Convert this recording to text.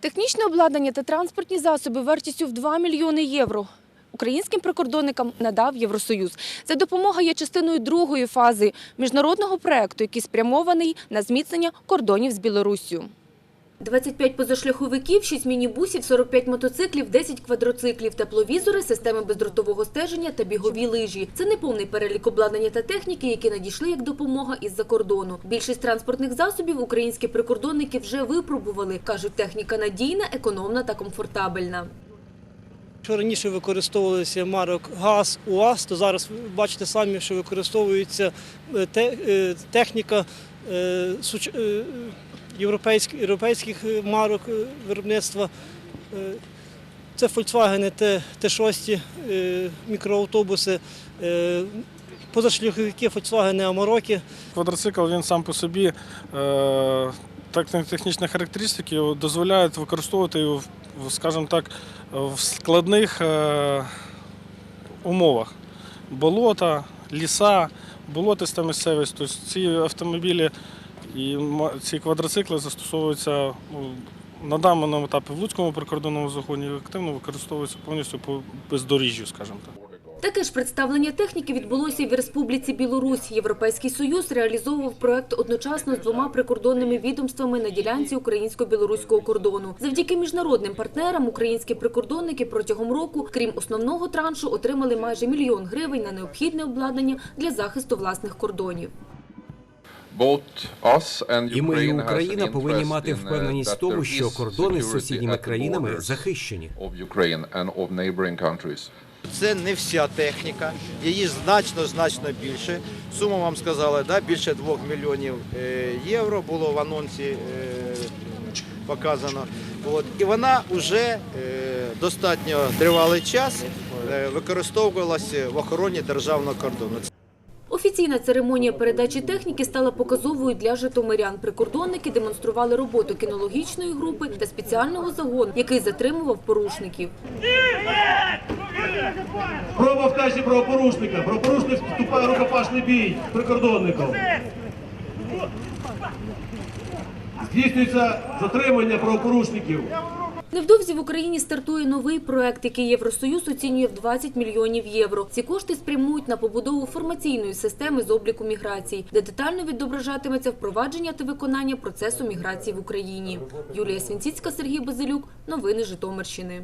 Технічне обладнання та транспортні засоби вартістю в 2 мільйони євро. Українським прикордонникам надав Євросоюз. Ця допомога є частиною другої фази міжнародного проекту, який спрямований на зміцнення кордонів з Білоруссю. 25 позашляховиків, 6 мінібусів, 45 мотоциклів, 10 квадроциклів, тепловізори, системи бездротового стеження та бігові лижі. Це не повний перелік обладнання та техніки, які надійшли як допомога із-за кордону. Більшість транспортних засобів українські прикордонники вже випробували. Кажуть, техніка надійна, економна та комфортабельна. Якщо раніше використовувалися марок ГАЗ, УАЗ, то зараз бачите самі, що використовується е, е, техніка європейських е, марок е, виробництва. Е, Це Volkswagen Т- Т6, е, мікроавтобуси, позашляховики Volkswagen Амароки. Квадроцикл він сам по собі так технічні характеристики дозволяють використовувати його, скажімо так, в складних умовах. Болота, ліса, болотиста місцевість. Тобто ці автомобілі і ці квадроцикли застосовуються ну, на даному етапі в Луцькому прикордонному загоні активно використовуються повністю по бездоріжжю, скажімо так. Таке ж представлення техніки відбулося і в Республіці Білорусь. Європейський Союз реалізовував проект одночасно з двома прикордонними відомствами на ділянці українсько-білоруського кордону. Завдяки міжнародним партнерам українські прикордонники протягом року, крім основного траншу, отримали майже мільйон гривень на необхідне обладнання для захисту власних кордонів. І ми, і Україна повинні мати впевненість в тому, що кордони з сусідніми країнами захищені. Це не вся техніка, її значно значно більше. Суму вам сказали, да, більше 2 мільйонів е, євро було в анонсі е, показано. От. І вона вже е, достатньо тривалий час використовувалася в охороні державного кордону. Офіційна церемонія передачі техніки стала показовою для житомирян. Прикордонники демонстрували роботу кінологічної групи та спеціального загону, який затримував порушників. Проба в касі правопорушника. Правопорушник вступає рукопашний бій прикордонником. Здійснюється затримання правопорушників. Невдовзі в Україні стартує новий проект, який Євросоюз оцінює в 20 мільйонів євро. Ці кошти спрямують на побудову формаційної системи з обліку міграцій, де детально відображатиметься впровадження та виконання процесу міграції в Україні. Юлія Свінціцька, Сергій Базилюк. Новини Житомирщини.